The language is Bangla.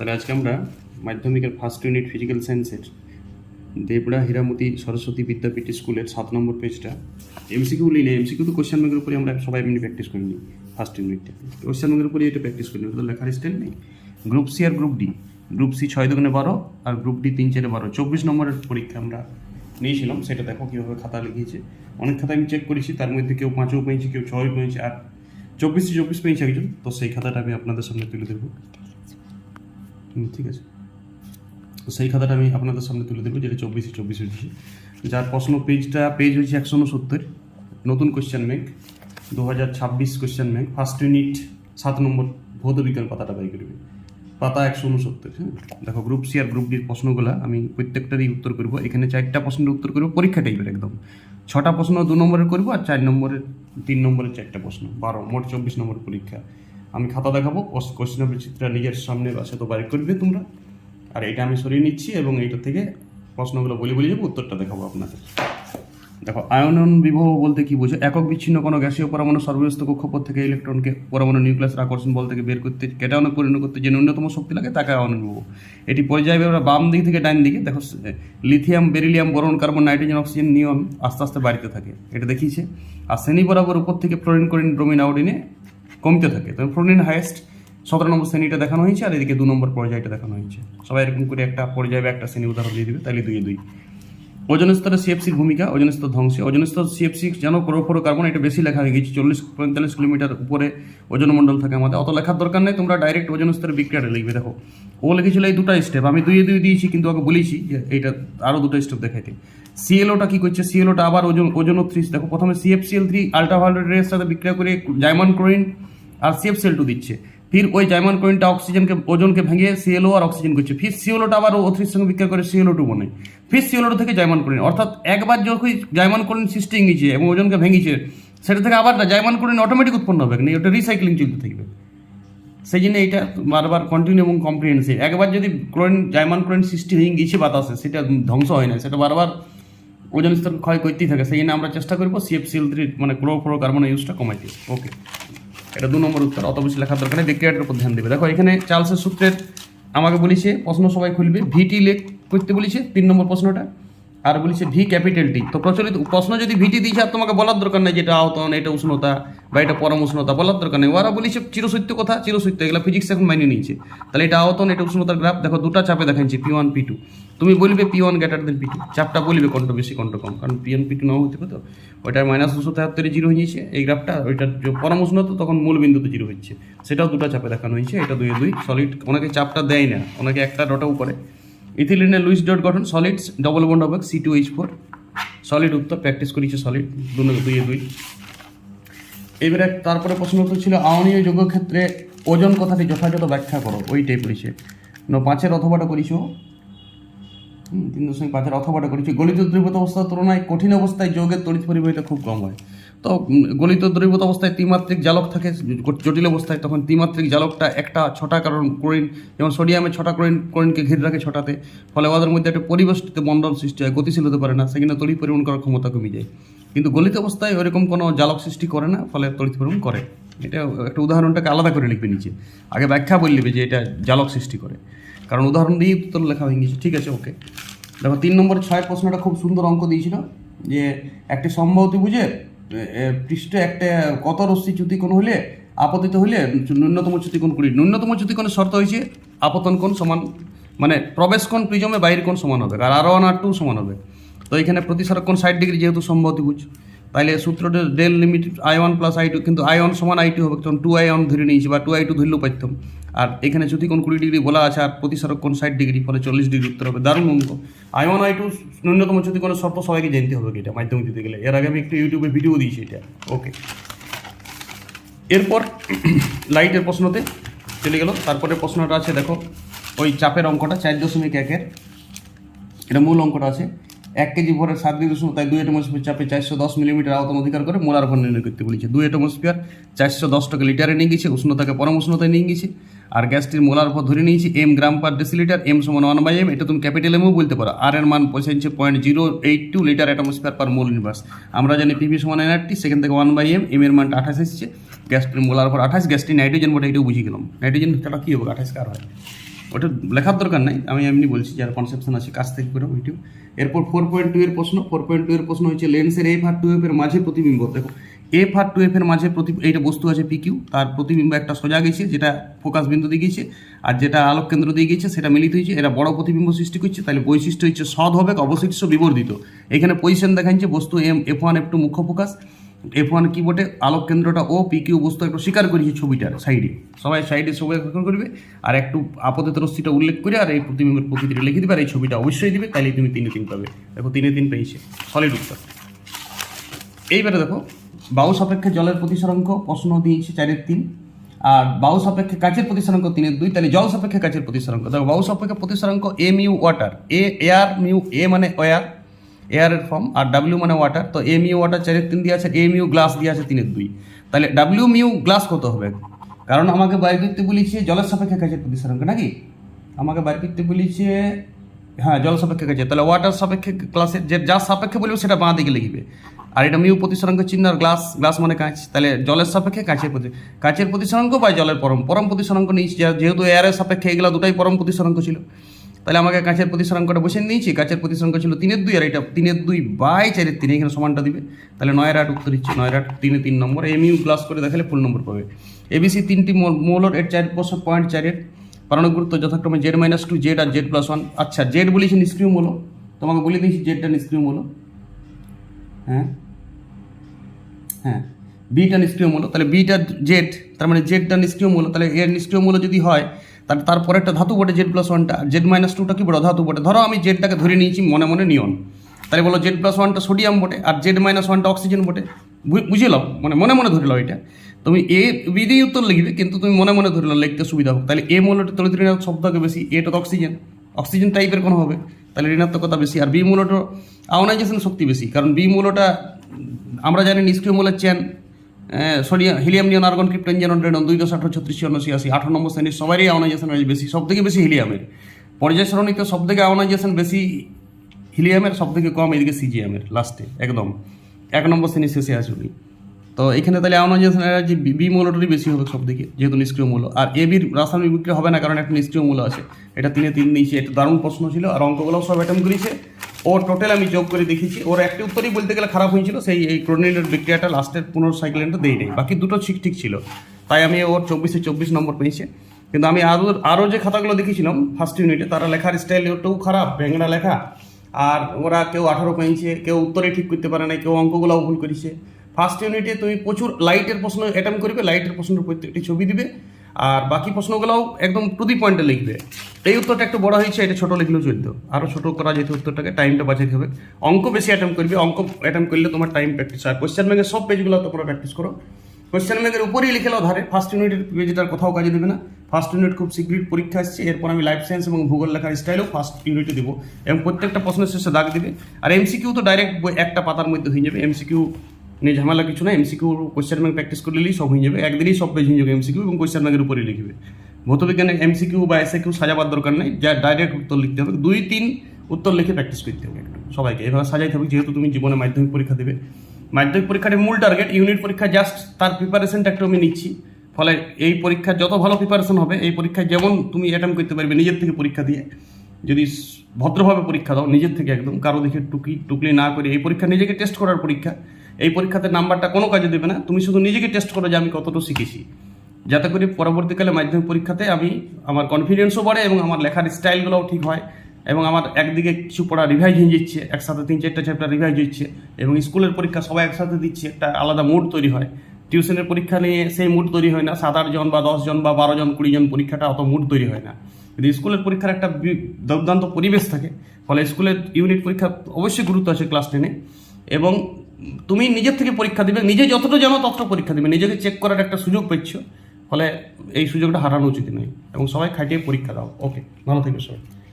তাহলে আজকে আমরা মাধ্যমিকের ফার্স্ট ইউনিট ফিজিক্যাল সায়েন্সের দেবড়া হীরামতি সরস্বতী বিদ্যাপীঠ স্কুলের সাত নম্বর পেজটা এমসিকিউ লিনে এমসিকিউ তো কোশ্চেন ব্যাংকের উপরে আমরা সবাই এমনি প্র্যাকটিস করে নিই ফার্স্ট ইউনিটটা কোশ্চেন ব্যাংকের উপরে এটা প্র্যাকটিস করি ওটা তো লেখার স্টাইল নেই। গ্রুপ সি আর গ্রুপ ডি গ্রুপ সি ছয় দোকানে বারো আর গ্রুপ ডি তিন চারে বারো। চব্বিশ নম্বরের পরীক্ষা আমরা নিয়েছিলাম, সেটা দেখো কীভাবে খাতা লিখিয়েছে। অনেক খাতা আমি চেক করেছি, তার মধ্যে কেউ পাঁচও পেয়েছে, কেউ ছয় পেয়েছে, আর চব্বিশে চব্বিশ পেয়েছে একজন, তো সেই খাতাটা আমি আপনাদের সামনে তুলে দেবো ঠিক আছে। সেই খাতাটা আমি আপনাদের সামনে তুলে দেবো, যেটা চব্বিশে চব্বিশ হয়েছে। যার প্রশ্ন পেজটা, পেজ হয়েছে একশো উনসত্তর। নতুন কোয়েশ্চেন ব্যাংক দু হাজার ছাব্বিশ কোশ্চেন ব্যাংক ফার্স্ট ইউনিট সাত নম্বর ভৌত বিজ্ঞান পাতাটা বাই করবে পাতা একশো উনসত্তর হ্যাঁ? দেখো গ্রুপ সি আর গ্রুপ ডির প্রশ্নগুলো আমি প্রত্যেকটারই উত্তর করব। এখানে চারটা প্রশ্নের উত্তর করব, পরীক্ষা টাইপের একদম। ছটা প্রশ্ন দু নম্বরের করব আর চার নম্বরের, তিন নম্বরের চারটা প্রশ্ন। বারো, মোট চব্বিশ নম্বর পরীক্ষা। আমি খাতা দেখাবো কোশ্চেন পেপার চিত্রটা নিজের সামনে আছে তো বাইর করবে তোমরা। আর এটা আমি সরিয়ে নিচ্ছি এবং এইটা থেকে প্রশ্নগুলো বলে বলে যাব, উত্তরটা দেখাবো আপনাদের। দেখো, আয়নন বিভব বলতে কি বোঝো একক বিচ্ছিন্ন কোনো গ্যাসীয় পরমাণু সর্বস্ত কক্ষপথ থেকে ইলেকট্রনকে পরমাণু নিউক্লিয়াসের আকর্ষণ বল থেকে বের করতে কেটায়নে পরিণত করতে যে ন্যূনতম শক্তি লাগে, তাকে আয়নন বিভব এটি পর্যায়ে আমরা বাম দিক থেকে ডান দিকে, দেখো lithium, beryllium boron carbon, nitrogen, oxygen নিয়ম আস্তে আস্তে বাড়িতে থাকে। এটা দেখিয়েছে। আর শ্রেণি বরাবর উপর থেকে ফ্লোরিন কোরিন ব্রোমিন আউডিনে কমতে থাকে। তবে ফ্লোরিন হাইয়েস্ট সতেরো নম্বর শ্রেণীটা দেখানো হয়েছে আর এদিকে দু নম্বর পর্যায়টা দেখানো হয়েছে। সবাই এরকম করে একটা পর্যায়ে একটা শ্রেণি উদাহরণ দিয়ে দিবে, তাহলে দুই দুই। ওজন স্তরে সিএফসির ভূমিকা, ওজন স্তর ধ্বংসে। ওজন স্তর সিএফসি যেন কার্বন এটা বেশি লেখা হয়ে গেছে, চল্লিশ, পঁয়তাল্লিশ কিলোমিটার উপরে ওজন মণ্ডল থাকে আমাদের। অত লেখার দরকার নেই, তোমরা ডাইরেক্ট ওজন স্তরের বিক্রিয়াটা লিখবে, দেখো। ও লিখেছিল এই দুটো স্টেপ আমি দুইয়ে দুই দিয়েছি, কিন্তু ওকে বলেছি যে এইটা আরও দুটো স্টেপ দেখাইতে। সিএলওটা কি করছে? সিএলওটা আবার ওজন ওজন থ্রি দেখো, প্রথমে সিএফসিএল থ্রি আলট্রাভায়োলেট সাথে বিক্রিয়া করে জাইমন ক্লোরিন আর সিএফসিএল টু দিচ্ছে। ফির ওই জাইমন ক্লোরিনটা অক্সিজেনকে ওজনকে ভেঙে সিএলও আর অক্সিজেন করছে। ফির সিওলোটা আবার ও সঙ্গে বিক্রিয়া করে সিএলও টু বনে। ফির সিওলো থেকে জাইমন ক্লোরিন অর্থাৎ একবার যখন জাইমন ক্লোরিন সৃষ্টি গেছে এবং ওজনকে ভেঙেছে, সেটা থেকে আবার জাইমন ক্লোরিন অটোমেটিক উৎপন্ন হবে। না ওটা রিসাইক্লিং চলতে থাকবে। সেই জন্য এটা বারবার কন্টিনিউ এবং কম্প্রিহেন্সিভ একবার যদি ক্লোরিন জাইমান ক্লোরিন সৃষ্টি হয়ে গিয়েছে বাতাসে, সেটা ধ্বংস হয় না। সেটা বারবার ওজন স্তর ক্ষয় করতেই থাকে। সেই জন্য আমরা চেষ্টা করব সিএফসিএল থ্রি মানে ক্লোরোফ্লোরো কার্বনের ইউজটা কমাইতে। ওকে এটা দু নম্বর উত্তর, অত বেশি লেখার দরকার নেই বিক্রিয়াটার উপর ধ্যান দেবে। দেখো, এখানে চার্লসের সূত্রের আমাকে বলেছে, প্রশ্ন সবাই খুলবে, ভিটি লেখ করতে বলেছে, তিন নম্বর প্রশ্নটা। আর বলেছে ভি ক্যাপিটাল টি। তো প্রচলিত প্রশ্ন যদি ভিটি দিয়েছে আর তোমাকে বলার দরকার নেই যেটা আহতন এটা উষ্ণতা বা এটা পরম উষ্ণতা, বলার দরকার নেই। ওরা বলেছে চিরসত্য কথা, চিরসত্য, এগুলো ফিজিক্স এখন মাইনে নিয়েছে। তাহলে এটা আহতন এটা উষ্ণতার গ্রাফ দেখো দুটা চাপে দেখাচ্ছি পি ওয়ান পি টু তুমি বলবে P one greater than P two চাপটা বলবে কোনটা বেশি, কোনটা কম, কারণ পি ওয়ান পি টু নাও হতে পারে তো। ওইটার মাইনাস দুশো তেহাত্তরে জিরো হয়ে গিয়েছে এই গ্রাফটা ওইটার পরম উষ্ণতা, তখন মূল বিন্দুতে জিরো হচ্ছে। সেটাও দুটা চাপে দেখানো হয়েছে, এটা দুই দুই সলিড অনেকে চাপটা দেয় না, অনেকে একটা ডটাও করে ইথিলিনের লুইস ডট গঠন সলিডস ডবল বন্ড হবে C two H four solid উত্তর প্র্যাকটিস করেছে সলিড দু দুই দুই। এবারে তারপরে প্রশ্ন উত্তর ছিল আওনীয় যোগ্য ক্ষেত্রে ওজন কথাটি যথাযথ ব্যাখ্যা করো। ওইটাই পড়েছে। ন পাঁচের অথবাটা হুম, তিন দশমিক পাঁচের অথবাটা করেছি। গলিত দ্রবীভূত অবস্থার তুলনায় কঠিন অবস্থায় যৌগের তড়িৎ পরিবাহিতা খুব কম হয়। তো গলিত দ্রবীভূত অবস্থায় ত্রিমাত্রিক জালক থাকে, জটিল অবস্থায়, তখন ত্রিমাত্রিক জালকটা একটা ছটা কারণ ক্লোরিন, যেমন সোডিয়ামে ছটা ক্লোরিন, ক্লোরিনকে ঘিরে রাখে ছটাতে, ফলে ওদের মধ্যে একটা পরিবেষ্টিত মণ্ডল সৃষ্টি হয়, গতিশীল হতে পারে না, সেখানে তড়িৎ পরিবহন করার ক্ষমতা কমে যায়। কিন্তু গলিত অবস্থায় ওইরকম কোনো জালক সৃষ্টি করে না, ফলে তড়িৎ পরিবহন করে। এটা একটা উদাহরণটাকে আলাদা করে লিখবে নিচে। আগে ব্যাখ্যা বললিবে যে এটা জালক সৃষ্টি করে। কারণ উদাহরণ দিয়েই উত্তর লেখা হয়ে গেছে, ঠিক আছে, ওকে। দেখো, তিন নম্বর ছয় প্রশ্নটা খুব সুন্দর অঙ্ক দিয়েছিল, যে একটি সম্ভবতি বুঝে পৃষ্ঠে একটা কত রশ্মি চ্যুতিকোণ হলে আপতিত হলে ন্যূনতম চ্যুতিকোণ কুড়ি। ন্যূনতম চ্যুতিকোণের শর্ত হয়েছে আপতন কোণ সমান মানে প্রবেশ কোণ প্রিজমে বাইরের কোণ সমান হবে, আর আর ওয়ান আর টু সমান হবে। তো এখানে প্রতিসারক কোণ ষাট ডিগ্রি যেহেতু সম্ভবতি বুঝ, তাইলে সূত্রটা del limit I one plus I two কিন্তু আই ওয়ান সমান আই টু হবে তখন টু আই ওয়ান ধরে নিয়েছি বা টু আই টু ধরলেও পাইতাম। আর এখানে কোন কুড়ি ডিগ্রি বলা আছে আর প্রতিসারক কোণ ষাট ডিগ্রি, ফলে চল্লিশ ডিগ্রি উত্তর হবে। দারুণ অঙ্ক আই ওয়ান আই টু ন্যূনতম কোনো শর্ত সবাইকে জানতে হবে এটা, মাধ্যমিক দিতে গেলে। এর আগে আমি একটু ইউটিউবে ভিডিও দিয়েছি এটা। ওকে এরপর লাইটের প্রশ্নতে চলে গেল। তারপরে প্রশ্নটা আছে, দেখো, ওই চাপের অঙ্কটা চার দশমিক একের, এটা মূল অঙ্কটা আছে। এক কেজি ভরের সাত ডিগ্রি উষ্ণতায় দুই অ্যাটমসফিয়ার চাপে চারশো দশ মিলিমিটার আয়তন অধিকার করে মোলার ভর নির্ণয় করতে বলেছে। দুই অ্যাটমসফিয়ার চারশো দশ টাকা লিটারে নিয়ে গেছে, উষ্ণতাকে পরম উষ্ণতায় নিয়ে গেছে। আর গ্যাসটির মোলার ভর ধরে নিয়েছি M gram per decilitre M সমান ওয়ান বাই এম এটা তুমি ক্যাপিটাল এমও বলতে পারো। আর এর মান পৌঁছাচ্ছে point zero eight two litre atmosphere per mole universe আমরা জানি পিভি সমান এনআরটি সেখান থেকে ওয়ান বাই এম এম এর মানটা আঠাশ এসেছে। গ্যাসটির মোলার ভর আঠাশ, গ্যাসটি নাইট্রোজেন বটে, এটাও বুঝে গেলাম। নাইট্রোজেন ছাড়া কী হবে? আঠাশ কার হয়? ওটা লেখার দরকার নাই। আমি এমনি বলছি, যার কনসেপশন আছে কাছ থেকে করে ওইটিও এরপর ফোর পয়েন্ট টু এর প্রশ্ন ফোর পয়েন্ট টু এর প্রশ্ন হচ্ছে লেন্সের এফ আর টু এফ এর মাঝে প্রতিবিম্ব। দেখো এফ আর টু এফ এর মাঝে প্রতি, এইটা বস্তু আছে পি কিউ তার প্রতিবিম্ব একটা সোজা গেছে, যেটা ফোকাস বিন্দু দিয়ে গেছে, আর যেটা আলোক কেন্দ্র দিয়ে গেছে, সেটা মিলিত হয়েছে। এরা বড় প্রতিবিম্ব সৃষ্টি করছে, তাহলে বৈশিষ্ট্য হচ্ছে সদ হবে, অবশিষ্ট বিবর্ধিত। এখানে পজিশন দেখাচ্ছে, বস্তু M F one F two মুখ্য ফোকাস এফ ওয়ান কি বটে আলোক কেন্দ্রটা ও পি কিউ বস্তু একটু স্বীকার করেছে ছবিটার সাইডে সবাই সাইডে সবাই করবে। আর একটু আপাতত রশ্মিটা উল্লেখ করে আর এই প্রতিবিম্বের প্রকৃতিটা লিখে দিবে আর এই ছবিটা অবশ্যই দিবে তাহলে তুমি তিনে তিন পাবে। দেখো তিনে তিন পেয়েছে। সলিড উত্তর। এইবারে দেখো বায়ু সাপেক্ষে জলের প্রতিসরাঙ্ক প্রশ্ন দিয়েছে চারের তিন। আর বাউ সাপেক্ষে কাচের প্রতিসরাঙ্ক তিনের দুই। তাহলে জল সাপেক্ষে কাচের প্রতিসরাঙ্ক দেখো বায়ু সাপেক্ষে প্রতিসরাঙ্ক A mu water A air mu A মানে ওয়ার এয়ারের ফর্ম আর ডাব্লিউ মানে ওয়াটার তো এ মিউ ওয়াটার চারের তিন দিয়ে আছে এ মিউ গ্লাস দিয়ে আছে তিনের দুই। তাহলে ডাব্লিউ মিউ গ্লাস কত হবে? কারণ আমাকে বাইরে বলেছে জলের সাপেক্ষে কাচের প্রতিসরাঙ্ক নাকি? আমাকে বাইরে বলেছে হ্যাঁ জল সাপেক্ষে কাছে তাহলে ওয়াটার সাপেক্ষে ক্লাসের যে যা সাপেক্ষে বলবে সেটা বাঁ দিকে লিখবে। আর এটা মিউ প্রতিসরাঙ্ক চিহ্ন আর গ্লাস গ্লাস মানে কাঁচ। তাহলে জলের সাপেক্ষে কাঁচের প্রতি কাঁচের প্রতিসরাঙ্ক বা জলের পরম পরম প্রতিসরাঙ্ক নিয়েছি যেহেতু এয়ারের সাপেক্ষে এগুলো দুটাই পরম প্রতিসরাঙ্ক ছিল। তাহলে আমাকে কাঁচের প্রতিসরাঙ্কটা বসে নিয়েছি। কাঁচের প্রতিসরাঙ্ক ছিল তিনের দুই আর এটা তিনের দুই বাই চারের তিন, এখানে সমানটা দিবে। তাহলে নয়ের আট উত্তর দিচ্ছে, নয়ের আট তিনে তিন নম্বর। এম ইউ গ্লাস করে দেখালে ফুল নম্বর পাবে। এবিসি তিনটি মৌলর, এর চার পয়েন্ট চারের। পারমাণবিক গুরুত্ব যথাক্রমে জেড মাইনাস টু জেড আর জেড প্লাস ওয়ান আচ্ছা জেড বলেছি নিষ্ক্রিয় মূল। তোমাকে বলে দিয়েছি জেডটা নিষ্ক্রিয় মূল। হ্যাঁ? হ্যাঁ। বিটা নিষ্ক্রিয় মূল। তাহলে বিটা জেড তার মানে জেডটা নিষ্ক্রিয় মূল। তাহলে এর নিষ্ক্রিয় মূল যদি হয় তাহলে তারপরে একটা ধাতু বটে জেড প্লাস ওয়ানটা জেড মাইনাস টুটা কি বড়? ধাতু বটে। ধরো আমি জেডটাকে ধরে নিয়েছি, মনে মনে নিয়ন তাহলে বলো জেড প্লাস ওয়ানটা সোডিয়াম বটে, আর জেড মাইনাস ওয়ানটা অক্সিজেন বটে। বুঝে নাও মানে মনে মনে ধরে নাও এটা। তুমি এ বি দিয়ে উত্তর লিখবে, কিন্তু তুমি মনে মনে ধরে নাও লিখতে সুবিধা হোক তাহলে এ মূলটা তরিত ঋণাত্মক শব্দকে বেশি এটা তো অক্সিজেন অক্সিজেন টাইপের কোনো হবে। তাহলে ঋণাত্মকতা বেশি। আর বি মূলটা আয়নাইজেশন শক্তি বেশি। কারণ বি মূলটা, আমরা জানি নিষ্ক্রিয় মূলের chain sodium helium neon argon krypton যেন ড্রেনন দুই দশ আঠারো, ছত্রিশ ছিয়ান্ন ছিয়াশি, আঠারো নম্বর শ্রেণির সবারই আয়নাইজেশন বেশি সব থেকে বেশি হিলিয়ামের। পর্যায় সারণীতে সব থেকে আয়নাইজেশন বেশি হিলিয়ামের সব থেকে কম এদিকে সিজিএমের লাস্টে একদম। এক নম্বর শ্রেণির শেষে উনি তো এখানে তাহলে আয়নাইজেশন এনার্জি বি মূলটারই বেশি হবে সব দিকে যেহেতু নিষ্ক্রিয় মূল্য আর এ বির রাসায়নিক বিক্রি হবে না, কারণ একটা নিষ্ক্রিয় মূল্য আছে। এটা তিনে তিন নিয়েছে এটা দারুণ প্রশ্ন ছিল, আর অঙ্কগুলোও সব অ্যাটেম্প করেছে। ও টোটাল আমি যোগ করে দেখেছি। ওর একটা উত্তরই বলতে গেলে খারাপ হয়েছিল, সেই এই ক্রোনিনের বিক্রিয়াটা লাস্টের পুনর সাইকেলটা দেই নেই বাকি দুটো ঠিক ঠিক ছিল। তাই আমি ওর চব্বিশে চব্বিশ নম্বর পেয়েছি। কিন্তু আমি আরও আরও যে খাতাগুলো দেখেছিলাম ফার্স্ট ইউনিটে তারা লেখার স্টাইল ওটাও খারাপ, ব্যাংরা লেখা। আর ওরা কেউ আঠারো পেয়েছে, কেউ উত্তরে ঠিক করতে পারে না কেউ অঙ্কগুলোও ভুল করেছে। ফার্স্ট ইউনিটে তুমি প্রচুর লাইটের প্রশ্ন অ্যাটেম্প করবে লাইটের প্রশ্নের প্রত্যেকটি ছবি দিবে। আর বাকি প্রশ্নগুলোও একদম টু দি পয়েন্টে লিখবে। এই উত্তরটা একটু বড় হয়েছে, এটা ছোট লিখলেও চলতো। আরও ছোট করা যেত উত্তরটাকে টাইমটা বাঁচাতে হবে। অঙ্ক বেশি অ্যাটেম্প করবে, অঙ্ক অ্যাটেম্প করলে তোমার টাইম প্র্যাকটিস আর কোয়েশ্চেন ব্যাংকের সব পেজগুলো তোমরা প্র্যাকটিস করো। কোয়েশ্চেন ব্যাংকের উপরেই লিখে নাও ধারে ফার্স্ট ইউনিটের পেজটার কোথাও কাজে দেবে না। ফার্স্ট ইউনিট খুব শীঘ্রই পরীক্ষা আসছে, এরপর আমি লাইফ সায়েন্স এবং ভূগোল লেখার স্টাইলও ফার্স্ট ইউনিটে দেবো। এবং প্রত্যেকটা প্রশ্নের শেষে দাগ দিবে। আর এমসিকিউ তো ডাইরেক্ট একটা পাতার মধ্যে হয়ে যাবে। এমসিকিউ নিয়ে ঝামেলা কিছু না এমসিকিউ কোয়েশ্চেন ব্যাংক প্র্যাকটিস করলেই সব হয়ে যাবে। একদিনই সব পেজ হয়ে যাবে এমসিকিউ এবং কোয়েশ্চেন ব্যাংকের উপরেই লিখবে। ভৌতবিজ্ঞানে এমসিকিউ বা এসএকিউ সাজাবার দরকার নেই, যা ডাইরেক্ট উত্তর লিখতে হবে। দুই, তিন, উত্তর লিখে প্র্যাকটিস করতে হবে সবাইকে। এভাবে সাজাইতে হবে, যেহেতু তুমি জীবনে মাধ্যমিক পরীক্ষা দেবে। মাধ্যমিক পরীক্ষার মূল টার্গেট ইউনিট পরীক্ষা জাস্ট তার প্রিপারেশনটা একটু আমি নিচ্ছি। ফলে এই পরীক্ষার যত ভালো প্রিপারেশন হবে, এই পরীক্ষায় যেমন তুমি অ্যাটেম্প করতে পারবে নিজের থেকে পরীক্ষা দিয়ে। যদি ভদ্রভাবে পরীক্ষা দাও, নিজের থেকে একদম, কারও দেখে টুকি, টুকলি না করে এই পরীক্ষা নিজেকে টেস্ট করার পরীক্ষা। এই পরীক্ষাতে নাম্বারটা কোনো কাজে দেবে না। তুমি শুধু নিজেকে টেস্ট করো যে আমি কতটুকু শিখেছি। যাতে করে পরবর্তীকালে মাধ্যমিক পরীক্ষাতে আমি আমার কনফিডেন্সও বাড়ে এবং আমার লেখার স্টাইলগুলোও ঠিক হয় এবং আমার একদিকে কিছু পড়া রিভাইজ হয়ে যাচ্ছে, একসাথে তিন চারটা চ্যাপ্টার রিভাইজ হচ্ছে এবং স্কুলের পরীক্ষা সবাই একসাথে দিচ্ছে, একটা আলাদা মুড তৈরি হয়। টিউশনের পরীক্ষা নিয়ে সেই মুড তৈরি হয় না, সাত আটজন বা দশজন বা বারো জন, কুড়ি জন পরীক্ষাটা অত মুড তৈরি হয় না। কিন্তু স্কুলের পরীক্ষার একটা দুর্দান্ত পরিবেশ থাকে, ফলে স্কুলের ইউনিট পরীক্ষা অবশ্যই গুরুত্ব আছে ক্লাস টেনে এবং তুমি নিজের থেকে পরীক্ষা দিবে, নিজে যতটা জানো ততটা পরীক্ষা দিবে। নিজেকে চেক করার একটা সুযোগ পাচ্ছ ফলে এই সুযোগটা হারানো উচিত নয়। এবং সবাই খাটিয়ে পরীক্ষা দাও। ওকে ভালো থাকবে সবাই।